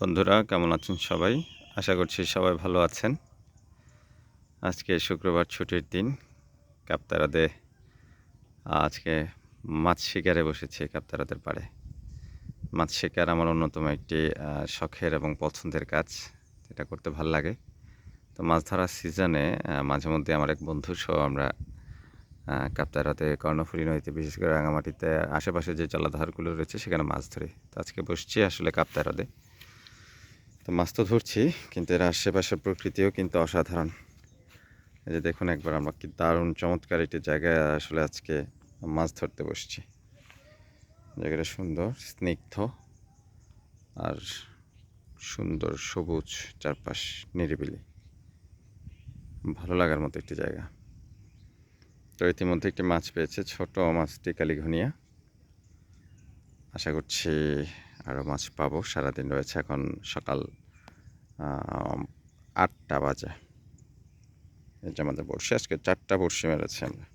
বন্ধুরা, কেমন আছেন সবাই? আশা করছি সবাই ভালো আছেন। আজকে শুক্রবার ছুটির দিন। কাপ্তারাদে আজকে মাছ শিকারে বসেছি কাপ্তারাদের পাড়ে। মাছ শিকার আমার অন্যতম একটি শখের এবং পছন্দের কাজ এটা করতে ভালো লাগে। তো মাছ ধরার সিজনে মাঝে মধ্যে আমার এক বন্ধু সহ আমরা কাপ্তারাতে কর্ণফুলী নদীতে, বিশেষ করে রাঙামাটিতে, আশেপাশে যে জলাধারগুলো রয়েছে, সেখানে মাছ ধরি। তো আজকে বসছি আসলে কাপ্তারাতে। তো মাছ তো ধরছি, কিন্তু এর আশেপাশের প্রকৃতিও কিন্তু অসাধারণ। এই যে দেখুন একবার আমরা কি দারুণ চমৎকার একটি জায়গায় আসলে আজকে মাছ ধরতে বসছি। জায়গাটা সুন্দর, স্নিগ্ধ আর সুন্দর সবুজ চারপাশ নিরিবিলি। ভালো লাগার মতো একটি জায়গা। তো ইতিমধ্যে একটি মাছ পেয়েছে, ছোট মাছটি কালীঘনিয়া। আশা করছি আরও মাছ পাবো, সারাদিন রয়েছে এখন সকাল আটটা বাজে। যে আমাদের বড়শি, আজকে চারটা বড়শি মেরেছি আমরা।